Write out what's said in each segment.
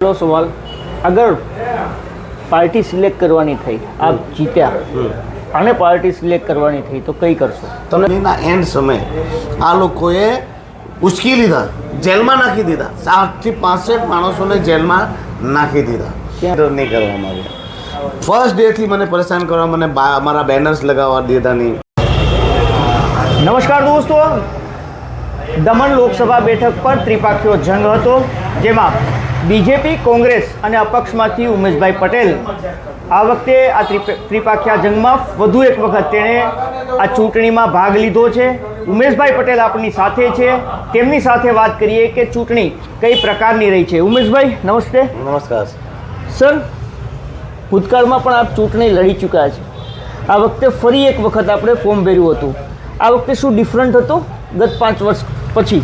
પહેલો સવાલ અગર પાર્ટી સિલેક્ટ કરવાની થઈ આપ જીત્યા અને પાર્ટી સિલેક્ટ કરવાની થઈ તો કઈ કરશો? તમને એના એન્ડ સમય આ લોકોએ ઉચકી લીધા જેલમાં નાખી દીધા. સાતથી પાસઠ માણસોને જેલમાં નાખી દીધા. ક્યાં? નહીં કરવામાં આવ્યા? ફર્સ્ટ ડેથી મને પરેશાન કરવા મને મારા બેનર્સ લગાવવા દીધા નહીં નમસ્કાર દોસ્તો. દમણ લોકસભા બેઠક પર ત્રિપાખીયો જંગ હતો જેમાં બીજેપી કોંગ્રેસ અને અપક્ષમાંથી ઉમેશભાઈ પટેલ. આ વખતે આ ત્રિપ- ત્રિપાખીયા જંગમાં વધુ એક વખત તેણે આ ચૂંટણીમાં ભાગ લીધો છે. ઉમેશભાઈ પટેલ આપણી સાથે છે. તેમની સાથે વાત કરીએ કે ચૂંટણી કઈ પ્રકારની રહી છે. ઉમેશભાઈ નમસ્તે. નમસ્કાર. સર ભૂતકાળમાં પણ આપ ચૂંટણી લડી ચૂક્યા છે. આ વખતે ફરી એક વખત આપણે ફોર્મ ભર્યું હતું. આ વખતે શું ડિફરન્ટ હતો? ગત પાંચ વર્ષ પછી.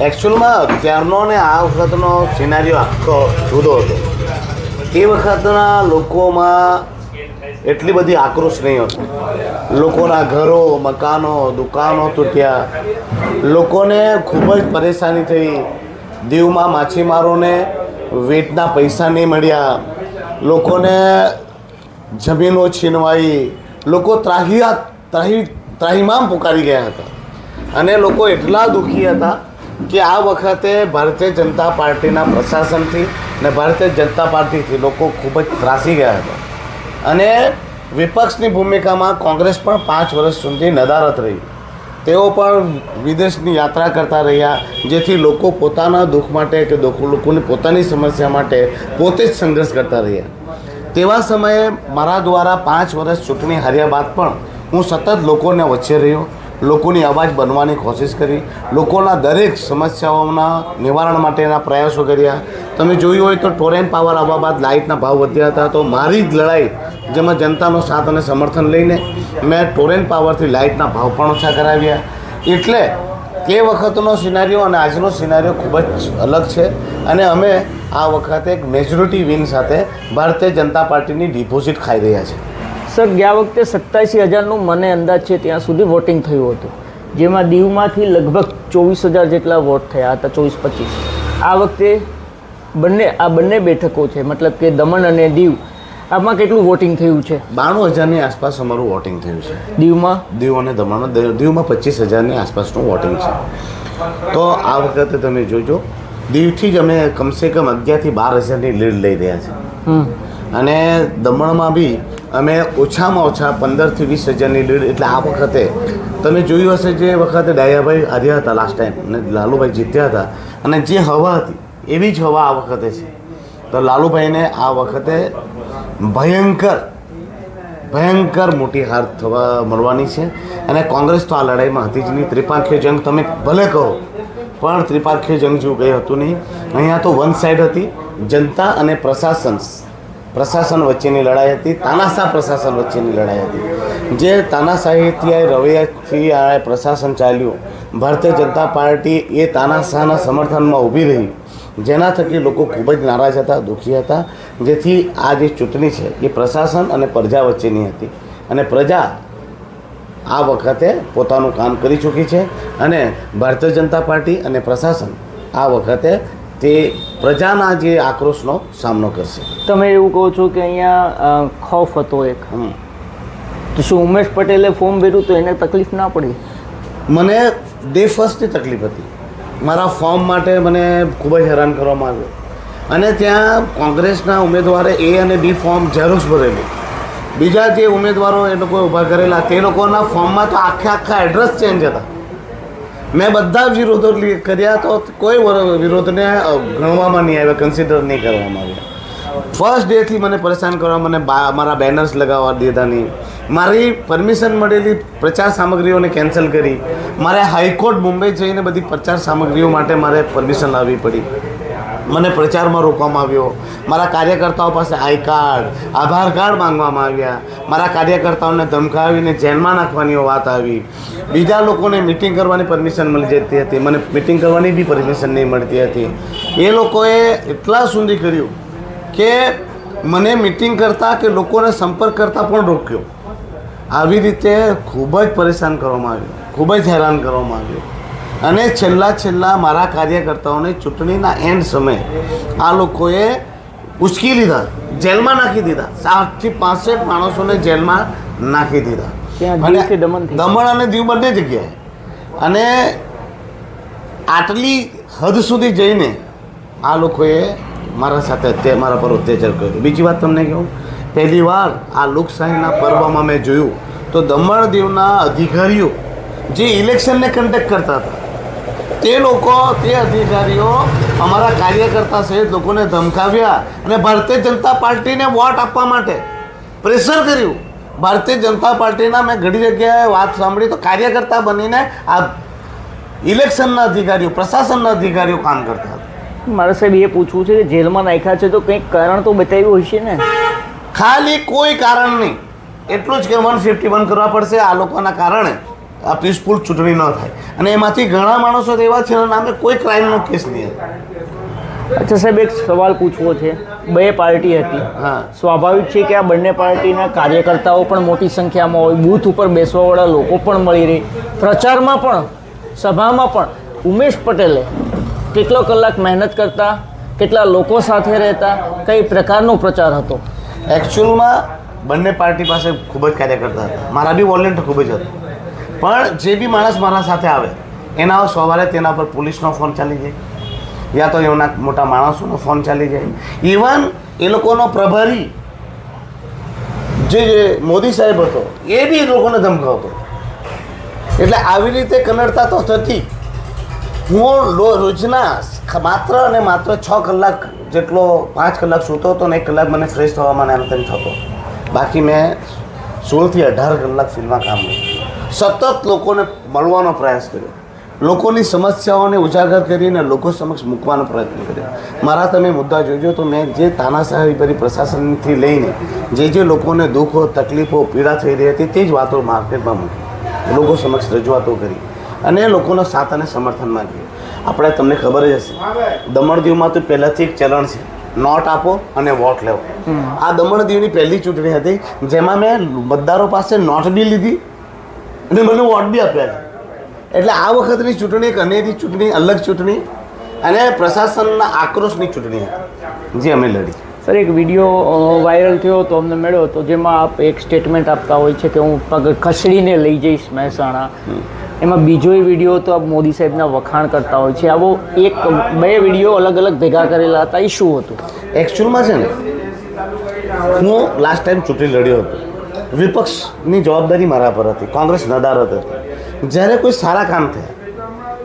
એકચ્યુઅલમાં ત્યારનો ને આ વખતનો સિનારીઓ આખો જુદો હતો. એ વખતના લોકોમાં એટલી બધી આક્રોશ નહીં હતો. લોકોના ઘરો, મકાનો, દુકાનો તૂટ્યા. લોકોને ખૂબ જ પરેશાની થઈ. દીવમાં માછીમારોને વેટના પૈસા નહીં મળ્યા. લોકોને જમીનો છીનવાઈ. લોકો ત્રાહિયા, ત્રાહી, ત્રાહીમામ પુકારી ગયા હતા. અને લોકો એટલા દુઃખી હતા કે આ વખતે ભારતીય જનતા પાર્ટીના પ્રશાસનથી ને ભારતીય જનતા પાર્ટીથી લોકો ખૂબ જ ત્રાસી ગયા હતા. અને વિપક્ષની ભૂમિકામાં કોંગ્રેસ પણ પાંચ વર્ષ સુધી નદારત રહી. તેઓ પણ વિદેશની યાત્રા કરતા રહ્યા, જેથી લોકો પોતાના દુઃખ માટે કે લોકો- લોકોની પોતાની સમસ્યા માટે પોતે જ સંઘર્ષ કરતા રહ્યા. તેવા સમયે મારા દ્વારા પાંચ વર્ષ ચૂંટણી હાર્યા બાદ પણ હું સતત લોકોને વચ્ચે રહ્યો લોકોની અવાજ બનવાની કોશિશ કરી, લોકોના દરેક સમસ્યાઓના નિવારણ માટેના પ્રયાસો કર્યા. તમે જોયું હોય તો ટોરેન્ટ પાવર આવવા બાદ લાઇટના ભાવ વધ્યા હતા, તો મારી જ લડાઈ, જેમાં જનતાનો સાથ અને સમર્થન લઈને મેં ટોરેન્ટ પાવરથી લાઇટના ભાવ પણ ઓછા કરાવ્યા. એટલે તે વખતનો સિનારીઓ અને આજનો સિનારીઓ ખૂબ જ અલગ છે અને અમે આ વખતે એક મેજોરિટી વિન સાથે ભારતીય જનતા પાર્ટીની ડિપોઝિટ ખાઈ રહ્યા છે સર ગયા વખતે સત્તાવીસી હજારનું મને અંદાજ છે ત્યાં સુધી વોટિંગ થયું હતું. જેમાં દીવમાંથી લગભગ ચોવીસ હજાર જેટલા વોટ થયા હતા ચોવીસ પચીસ. આ વખતે બંને આ બંને બેઠકો છે મતલબ કે દમણ અને દીવ આમાં કેટલું વોટિંગ થયું છે? બાણું હજારની આસપાસ અમારું વોટિંગ થયું છે. દીવમાં? દીવ અને દમણ દ- દીવમાં પચીસ હજારની આસપાસનું વોટિંગ છે. તો આ વખતે તમે જોજો દીવથી જ અમે કમસે કમ અગિયારથી બાર હજારની લીડ લઈ રહ્યા છે હમ. અને દમણમાં બી અમે ઓછામાં ઓછા પંદરથી વીસ હજારની લીડ એટલે આ વખતે તમે જોયું હશે જે વખતે ડાયાભાઈ હાર્યા હતા લાસ્ટ ટાઈમ અને લાલુભાઈ જીત્યા હતા. અને જે હવા હતી, એવી જ હવા આ વખતે છે. તો લાલુભાઈને આ વખતે ભયંકર ભયંકર મોટી હાર થવા મળવાની છે. અને કોંગ્રેસ તો આ લડાઈમાં હતી જ નહીં. ત્રિપાંખીય જંગ તમે ભલે કહો, પણ ત્રિપાંખીય જંગ જેવું કંઈ હતું નહીં. અહીંયા તો વન સાઈડ હતી, જનતા અને પ્રશાસન પ્રશાસન વચ્ચેની લડાઈ હતી, તાનાશાહ પ્રશાસન વચ્ચેની લડાઈ હતી. જે તાનાશાહીથી આ રવૈયાથી આ પ્રશાસન ચાલ્યું, ભારતીય જનતા પાર્ટી એ તાનાશાહના સમર્થનમાં ઊભી રહી. જેના થકી લોકો ખૂબ જ નારાજ હતા, દુઃખી હતા. જેથી આ જે ચૂંટણી છે એ પ્રશાસન અને પ્રજા વચ્ચેની હતી. અને પ્રજા આ વખતે પોતાનું કામ કરી ચૂકી છે અને ભારતીય જનતા પાર્ટી અને પ્રશાસન આ વખતે તે પ્રજાના જે આક્રોશનો સામનો કરશે. તમે એવું કહો છો કે અહીંયા ખોફ હતો એક. તો શું ઉમેશ પટેલે ફોર્મ ભર્યું તો એને તકલીફ ના પડી? મને ડે ફર્સ્ટની તકલીફ હતી. મારા ફોર્મ માટે મને ખૂબ જ હેરાન કરવામાં આવ્યો. અને ત્યાં કોંગ્રેસના ઉમેદવારે એ અને બી ફોર્મ ઝેરોક્ષ ભરેલું. બીજા જે ઉમેદવારો એ લોકોએ ઊભા કરેલા તે લોકોના ફોર્મમાં તો આખે આખા એડ્રેસ ચેન્જ હતા. મેં બધા વિરોધો કર્યા તો કોઈ વર- વિરોધને ગણવામાં નહીં આવ્યા કન્સિડર નહીં કરવામાં આવ્યા. ફર્સ્ટ ડેથી મને પરેશાન કરવા, મને મારા બેનર્સ લગાવવા દીધા નહીં. મારી પરમિશન મળેલી પ્રચાર સામગ્રીઓને કેન્સલ કરી. મારે હાઈકોર્ટ મુંબઈ જઈને બધી પ્રચાર સામગ્રીઓ માટે મારે પરમિશન લાવવી પડી. મને પ્રચારમાં રોકવામાં આવ્યો. મારા કાર્યકર્તાઓ પાસે આઈ કાર્ડ, આધાર કાર્ડ માંગવામાં આવ્યા. મારા કાર્યકર્તાઓને ધમકાવીને જેલમાં નાખવાની વાત આવી. બીજા લોકોને મિટિંગ કરવાની પરમિશન મળી જતી હતી. મને મિટિંગ કરવાની બી પરમિશન નહીં મળતી હતી. એ લોકોએ એટલા સુધી કર્યું કે મને મિટિંગ કરતાં કે લોકોને સંપર્ક કરતાં પણ રોક્યો. આવી રીતે ખૂબ જ પરેશાન કરવામાં આવ્યું. ખૂબ જ હેરાન કરવામાં આવ્યો. અને છેલ્લા છેલ્લા મારા કાર્યકર્તાઓને ચૂંટણીના એન્ડ સમયે આ લોકોએ ઉચકી લીધા જેલમાં નાખી દીધા. સાતથી પાસઠ માણસોને જેલમાં નાખી દીધા. અને દમણ અને દીવ બંને જગ્યાએ. અને આટલી હદ સુધી જઈને આ લોકોએ મારા સાથે મારા પર અત્યાચાર કર્યો. બીજી વાત તમને કહું પહેલી વાર આ લોકશાહીના પર્વમાં મેં જોયું તો દમણ દીવના અધિકારીઓ જે ઇલેક્શનને કન્ટેક્ટ કરતા હતા તે લોકો તે અધિકારીઓ અમારા કાર્યકર્તા સહિત લોકોને ધમકાવ્યા અને ભારતીય જનતા પાર્ટીને વોટ આપવા માટે પ્રેશર કર્યું. ભારતીય જનતા પાર્ટીના મેં ઘણી જગ્યાએ વાત સાંભળી તો કાર્યકર્તા બનીને આ ઇલેક્શનના અધિકારીઓ પ્રશાસનના અધિકારીઓ કામ કરતા હતા. મારે સાહેબ એ પૂછવું છે કે જેલમાં નાખ્યા છે તો કંઈક કારણ તો બતાવ્યું હશે ને? ખાલી કોઈ કારણ નહીં. એટલું જ કે વન ફિફ્ટી વન કરવા પડશે આ લોકોના કારણે. આ પીસફુલ ચૂંટણી ન થાય. અને એમાંથી ઘણા માણસો એવા છે એના નામે કોઈ ક્રાઇમનો કેસ નહીં હતો. અચ્છા સાહેબ એક સવાલ પૂછવો છે. બે પાર્ટી હતી. હા. સ્વાભાવિક છે કે આ બંને પાર્ટીના કાર્યકર્તાઓ પણ મોટી સંખ્યામાં હોય. બૂથ ઉપર બેસવાવાળા લોકો પણ મળી રહે. પ્રચારમાં પણ સભામાં પણ. ઉમેશ પટેલે કેટલો કલાક મહેનત કરતા કેટલા લોકો સાથે રહેતા કઈ પ્રકારનો પ્રચાર હતો? એકચ્યુઅલમાં બંને પાર્ટી પાસે ખૂબ જ કાર્યકર્તા હતા. મારા બી વોલેન્ટ ખૂબ જ હતા. પણ જે બી માણસ મારા સાથે આવે, એના સવારે તેના પર પોલીસનો ફોન ચાલી જાય, યા તો એમના મોટા માણસોનો ફોન ચાલી જાય. ઇવન એ લોકોનો પ્રભારી, જે મોદી સાહેબ હતો, એ બી એ લોકોને ધમકાવતો. એટલે આવી રીતે કનડતા તો થતી. હું રોજના માત્ર અને માત્ર છ કલાક જેટલો, પાંચ કલાક સૂતો હતો ને એક કલાક મને ફ્રેશ થવામાં એમ તેમ થતો. બાકી મેં સોળથી અઢાર કલાક ફિલ્મમાં કામ કર્યું. સતત લોકોને મળવાનો પ્રયાસ કર્યો. લોકોની સમસ્યાઓને ઉજાગર કરીને લોકો સમક્ષ મૂકવાનો પ્રયત્ન કર્યો. મારા તમે મુદ્દા જોજો તો મેં જે તાનાશાહી ભરી પ્રશાસનથી લઈને જે જે લોકોને દુઃખો તકલીફો પીડા થઈ રહી હતી તે જ વાતો માર્કેટમાં મૂકી. લોકો સમક્ષ રજૂઆતો કરી અને લોકોનો સાથ અને સમર્થન માંગ્યું. આપણે તમને ખબર જ હશે દમણ દીવમાં તો પહેલાંથી એક ચલણ છે. નોટ આપો અને વોટ લેવો. આ દમણ દીવની પહેલી ચૂંટણી હતી જેમાં મેં મતદારો પાસે નોટ બી લીધી અને મને વોટ બી આપ્યા છે. એટલે આ વખતની ચૂંટણી એક અનેરી ચૂંટણી અલગ ચૂંટણી અને પ્રશાસનના આક્રોશની ચૂંટણી હતી જે અમે લડી. સર એક વીડિયો વાયરલ થયો તો અમને મળ્યો હતો જેમાં આપ એક સ્ટેટમેન્ટ આપતા હોય છે કે હું પગ ખસડીને લઈ જઈશ મહેસાણા. એમાં બીજો વીડિયો તો આપ મોદી સાહેબના વખાણ કરતા હોય છે. આવો એક બે વીડિયો અલગ અલગ ભેગા કરેલા હતા એ શું હતું? એકચ્યુઅલમાં છે ને હું લાસ્ટ ટાઈમ ચૂંટણી લડ્યો હતો. વિપક્ષની જવાબદારી મારા પર હતી કોંગ્રેસ નદારત હતી. જ્યારે કોઈ સારા કામ થયા,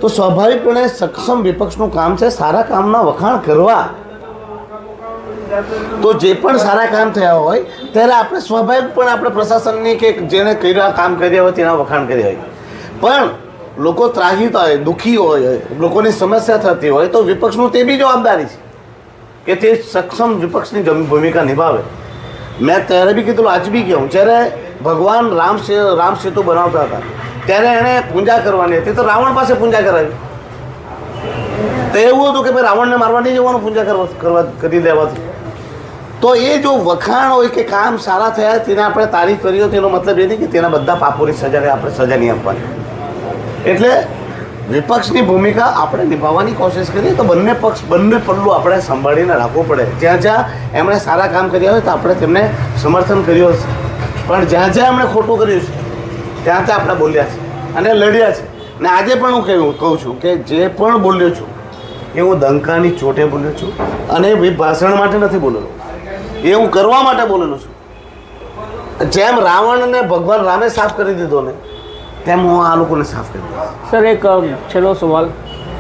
તો સ્વાભાવિકપણે સક્ષમ વિપક્ષનું કામ છે સારા કામના વખાણ કરવા. તો જે પણ સારા કામ થયા હોય, ત્યારે આપણે સ્વાભાવિક પણ આપણે પ્રશાસનની કે જેણે કર્યા કામ કર્યા હોય તેના વખાણ કર્યા હોય. પણ લોકો ત્રાહિત હોય, દુઃખી હોય, લોકોની સમસ્યા થતી હોય, તો વિપક્ષનું તે બી જવાબદારી છે કે તે સક્ષમ વિપક્ષની ભૂમિકા નિભાવે. મેં ત્યારે બી કીધું, આજ બી કહું જ્યારે ભગવાન રામ રામ સેતુ બનાવતા હતા, ત્યારે એણે પૂજા કરવાની હતી. તો રાવણ પાસે પૂજા કરાવી. તો એવું હતું કે ભાઈ રાવણને મારવા નહીં જવાનું, પૂજા કરવા કરવા, કરી દેવાથી તો એ જો વખાણ હોય કે કામ સારા થયા, તેને આપણે તારીફ કરી હોય તેનો મતલબ એ નહીં કે તેના બધા પાપોની સજાને આપણે સજા નહીં આપવાની. એટલે વિપક્ષની ભૂમિકા આપણે નિભાવવાની કોશિશ કરીએ તો બંને પક્ષ, બંને પલ્લું આપણે સંભાળીને રાખવું પડે. જ્યાં જ્યાં એમણે સારા કામ કર્યા હોય તો આપણે તેમને સમર્થન કર્યું હશે. પણ જ્યાં જ્યાં એમણે ખોટું કર્યું છે, ત્યાં ત્યાં આપણે બોલ્યા છે અને લડ્યા છે. ને આજે પણ હું કહ્યું, કહું છું કે જે પણ બોલ્યો છું, એ હું દંકાની ચોટે બોલ્યો છું અને એ ભાષણ માટે નથી બોલેલો. એ હું કરવા માટે બોલેલો છું. જેમ રાવણને ભગવાન રામે સાફ કરી દીધો ને તેમ હું આ લોકોને સાફ કરી સર એક છેલ્લો સવાલ.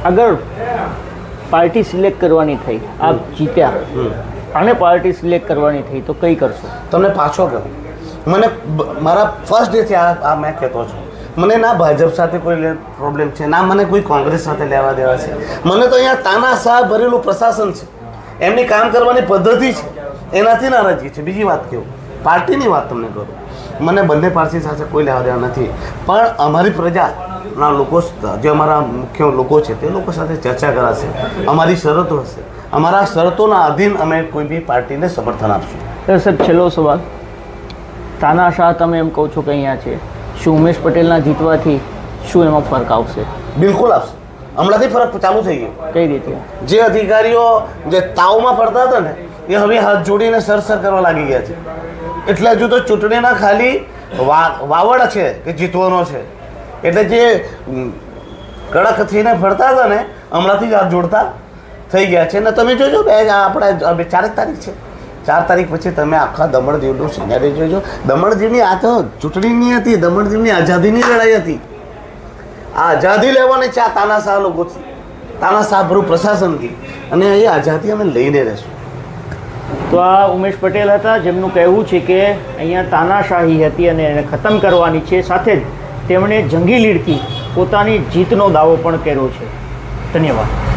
અગર પાર્ટી સિલેક્ટ કરવાની થઈ આપ જીત્યા અને પાર્ટી સિલેક્ટ કરવાની થઈ તો કઈ કરશો? તમને પાછો કહું. મને મારા ફર્સ્ટ ડેથી આ આ મેં કહેતો છું. મને ના ભાજપ સાથે કોઈ પ્રોબ્લેમ છે ના મને કોઈ કોંગ્રેસ સાથે લેવા દેવા છે. મને તો અહીંયા તાનાશાહ ભરેલું પ્રશાસન છે. એમની કામ કરવાની પદ્ધતિ છે. એનાથી નારાજગી છે. બીજી વાત કહું પાર્ટીની વાત તમને કરું. મને બંને પારસી સાથે કોઈ લેવા દેવા નથી. પણ અમારી પ્રજાના લોકો જે અમારા મુખ્ય લોકો છે તે લોકો સાથે ચર્ચા કરાશે. અમારી શરતો હશે. અમારા શરતોના આધીન અમે કોઈ બી પાર્ટીને સમર્થન આપશું. સર છેલ્લો સવાલ. તાનાશાહ તમે એમ કહો છો કે અહીંયા છે. શું ઉમેશ પટેલના જીતવાથી શું એમાં ફરક આવશે? બિલકુલ આવશે. હમણાંથી ફરક ચાલુ થઈ ગયો. કઈ રીતે? જે અધિકારીઓ જે તાવમાં પડતા હતા ને એ હવે હાથ જોડીને સરસર કરવા લાગી ગયા છે. એટલે હજુ તો ચૂંટણીના ખાલી વાવડ છે કે જીતવાનો છે. એટલે જે કડક થઈને ફરતા હતા ને, હમણાંથી જ હાથ જોડતા થઈ ગયા છે. ને તમે જોજો બે આપણે ચારેક તારીખ છે. ચાર તારીખ પછી તમે આખા દમણ દીવનું સિનારી જોજો. દમણદીવની આ તો ચૂંટણીની હતી દમણ દીવની આઝાદીની લડાઈ હતી. આ આઝાદી લેવાની છે આ તાનાશાહ લોકોથી તાનાશાહ ભરું પ્રશાસનથી અને એ આઝાદી અમે લઈને રહેશું. તો આ ઉમેશ પટેલ હતા, જેમનું કહેવું છે કે અહીંયા તાનાશાહી હતી અને એને ખતમ કરવાની છે. સાથે જ તેમણે જંગી લીડથી પોતાની જીતનો દાવો પણ કર્યો છે. ધન્યવાદ.